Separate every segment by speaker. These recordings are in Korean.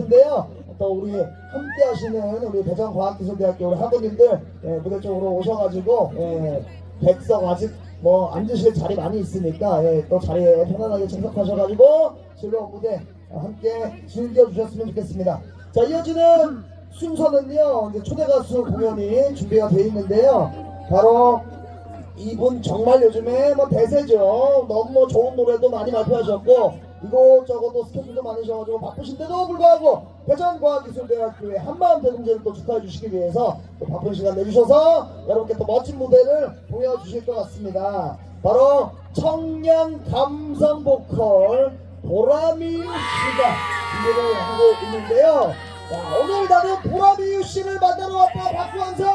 Speaker 1: 텐데요. 또 우리 함께 하시는 우리 대전과학기술대학교 우리 학우님들 예, 무대 쪽으로 오셔가지고 예, 백석 아직 뭐 앉으실 자리 많이 있으니까 예, 또 자리에 편안하게 참석하셔가지고 즐거운 무대 함께 즐겨주셨으면 좋겠습니다. 자 이어지는 순서는요 이제 초대 가수 공연이 준비가 되어 있는데요. 바로 이분 정말 요즘에 뭐 대세죠. 너무 뭐 좋은 노래도 많이 발표하셨고 이곳저곳도 스케줄도 많으셔가지고 바쁘신데도 불구하고 대전과학기술대학교의 한마음 대동제를 또 축하해 주시기 위해서 또 바쁜 시간 내주셔서 여러분께 또 멋진 무대를 보여주실 것 같습니다. 바로 청량 감성 보컬 보라미유 씨가 준비를 하고 있는데요. 자, 오늘 나는 보라미유 씨를 만나러 왔다 박수 한성!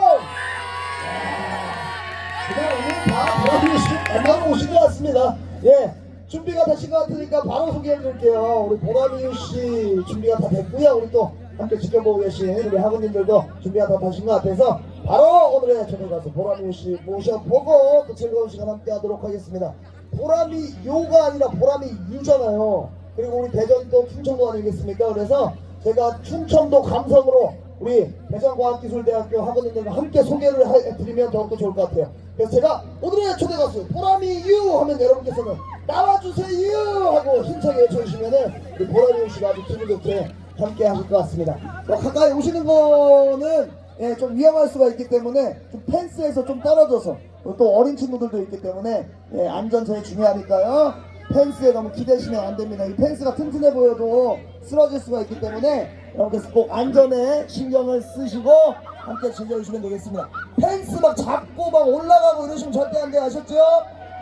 Speaker 1: 그냥 오늘 다 보라미유 씨 만나러 오신 것 같습니다. 예. 준비가 되신 것 같으니까 바로 소개해 드릴게요. 우리 보라미유 씨 준비가 다 됐고요. 우리 또 함께 지켜보고 계신 우리 학우님들도 준비가 다 되신 것 같아서 바로 오늘의 초대 가수 보라미유 씨 모셔보고 또 즐거운 시간 함께 하도록 하겠습니다. 보람이 요가 아니라 보람이 유잖아요. 그리고 우리 대전도 충청도 아니겠습니까? 그래서 제가 충청도 감성으로 우리 대전과학기술대학교 학원님들과 함께 소개를 해드리면 더욱더 좋을 것 같아요. 그래서 제가 오늘의 초대 가수 보람이 유 하면 여러분께서는 나와 주세요 하고 힘차게 외쳐주시면은 유 씨가 아주 기분 좋게 함께 하실 것 같습니다. 뭐 가까이 오시는 거는 예, 좀 위험할 수가 있기 때문에 좀 펜스에서 좀 떨어져서 또 어린 친구들도 있기 때문에 예, 안전 제일 중요하니까요. 펜스에 너무 기대시면 안 됩니다. 이 펜스가 튼튼해 보여도 쓰러질 수가 있기 때문에 여러분께서 꼭 안전에 신경을 쓰시고 함께 즐겨주시면 되겠습니다. 펜스 막 잡고 막 올라가고 이러시면 절대 안 돼요. 아셨죠?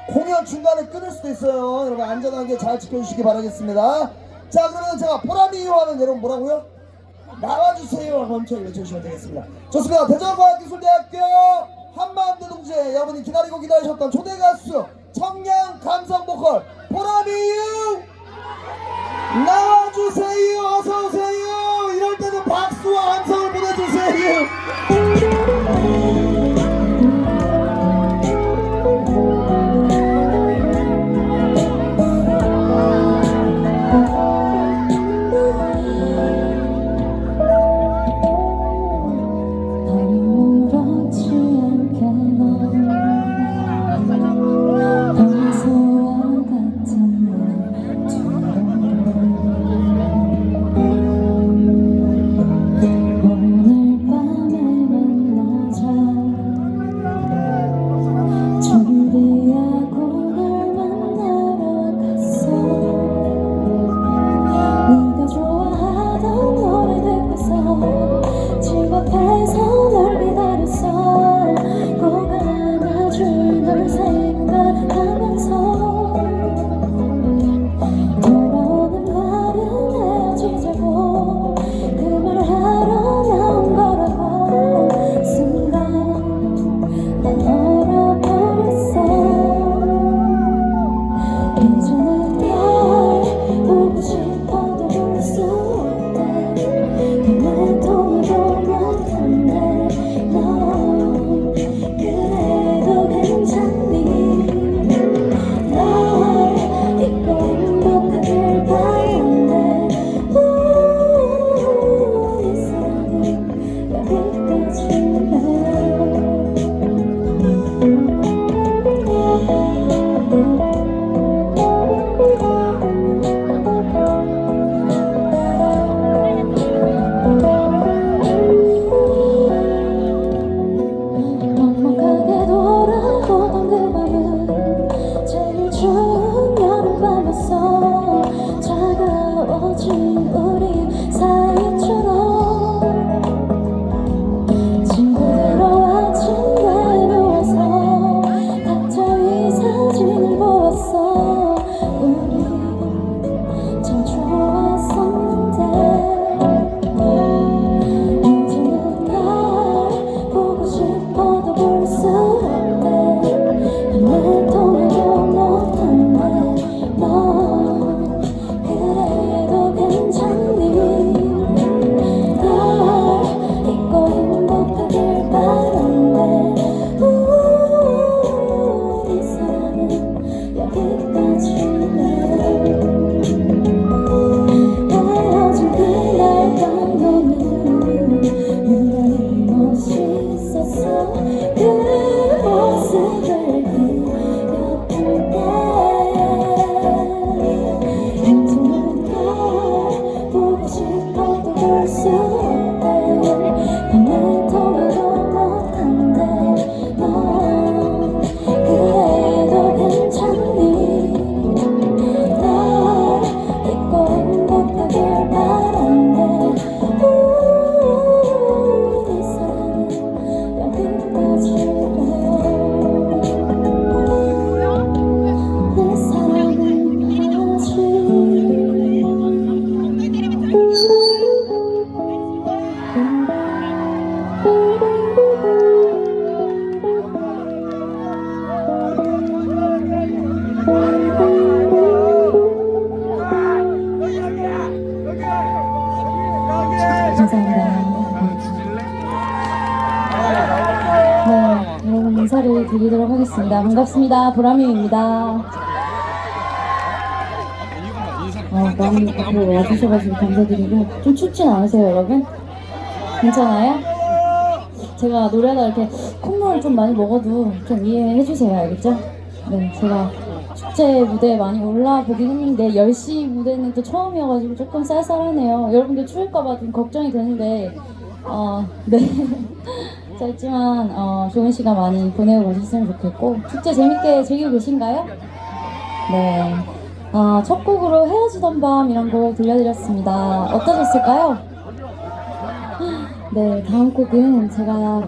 Speaker 1: 공연 중간에 끊을 수도 있어요. 여러분 안전하게 잘 지켜주시기 바라겠습니다. 자 그러면 제가 보람이 이유하면 여러분 뭐라고요? 나와주세요 엄청 외쳐주시면 되겠습니다. 좋습니다. 대전과학기술대학교 한마음대 동제 여러분이 기다리고 기다리셨던 초대 가수 청량 감성 보컬 보람이유 나와주세요
Speaker 2: 인사를 드리도록 하겠습니다. 반갑습니다. 보람이입니다. 어, 많이 앞으로 와주셔가지고 감사드리고 좀 춥진 않으세요, 여러분? 괜찮아요? 제가 노래하다 이렇게 콧물 좀 많이 먹어도 좀 이해해 주세요, 알겠죠? 네, 제가 축제 무대에 많이 올라보긴 했는데 10시 무대는 또 처음이어가지고 조금 쌀쌀하네요. 여러분들 추울까봐 좀 걱정이 되는데 어, 네. 짧지만 어, 좋은 시간 많이 보내고 가셨으면 좋겠고 축제 재밌게 즐기고 계신가요? 네. 어, 첫 곡으로 헤어지던 밤 이런 곡 들려드렸습니다. 어떠셨을까요? 네, 다음 곡은 제가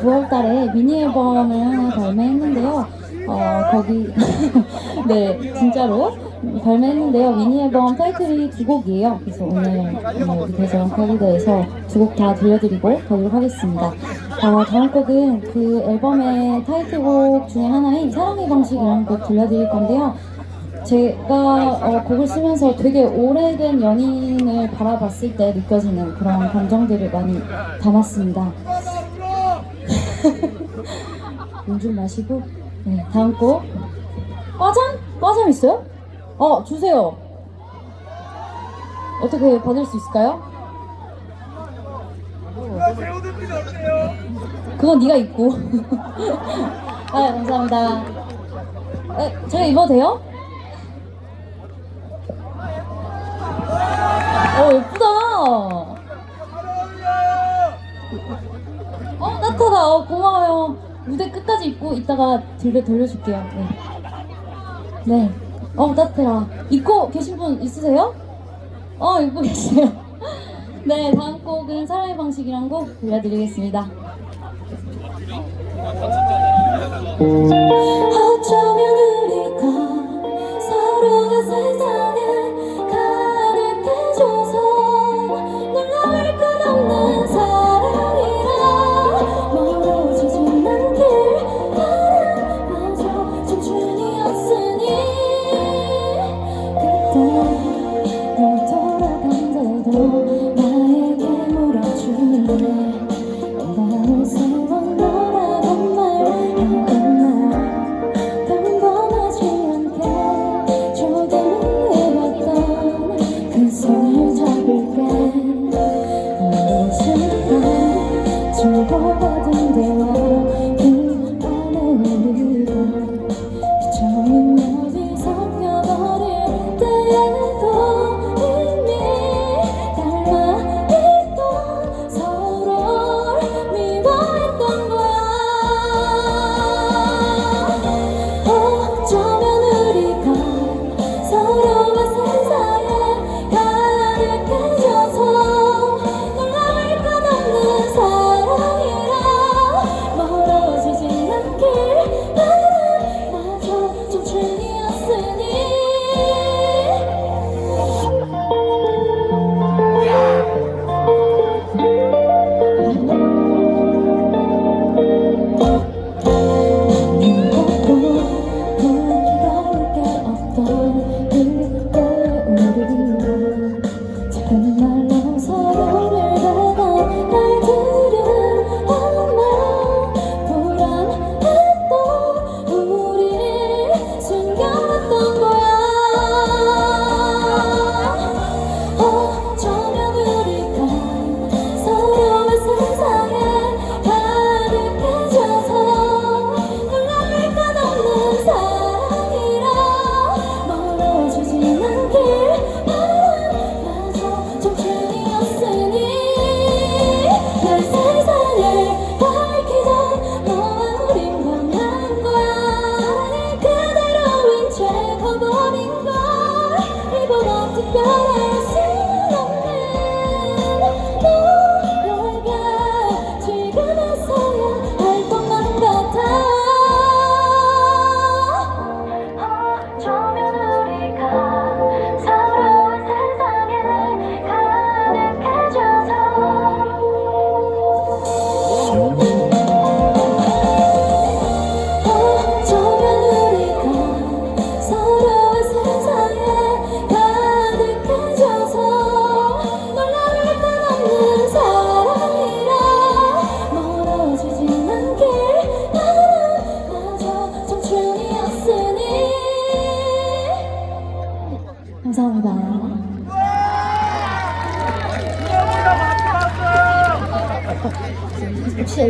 Speaker 2: 9월 달에 미니 앨범을 하나 발매했는데요. 어, 거기, 네, 진짜로 발매했는데요. 미니 앨범 타이틀이 두 곡이에요. 그래서 오늘 어, 여기 대전 커리더에서 두 곡 다 들려드리고 가도록 하겠습니다. 어, 다음 곡은 그 앨범의 타이틀곡 중에 하나인 사랑의 방식이라는 곡 들려드릴 건데요. 제가 어, 곡을 쓰면서 되게 오래된 연인을 바라봤을 때 느껴지는 그런 감정들을 많이 담았습니다. 물 좀 마시고 네 다음 곡 과잠? 과잠 있어요? 어 주세요 어떻게 받을 수 있을까요? 그건 네가 입고 아 감사합니다 에, 제가 입어도 돼요? 어 예쁘다 어 따뜻하다 어, 고마워요 무대 끝까지 입고 이따가 들려 돌려줄게요 네. 네. 어 따뜻해라. 입고 계신 분 있으세요? 어 입고 계세요. 네 다음 곡은 사랑의 방식이란 곡 들려드리겠습니다. 어쩌면 우리가 서로가 세상 물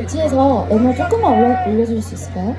Speaker 2: 엣지에서 MR 조금만 올려, 올려줄 수 있을까요?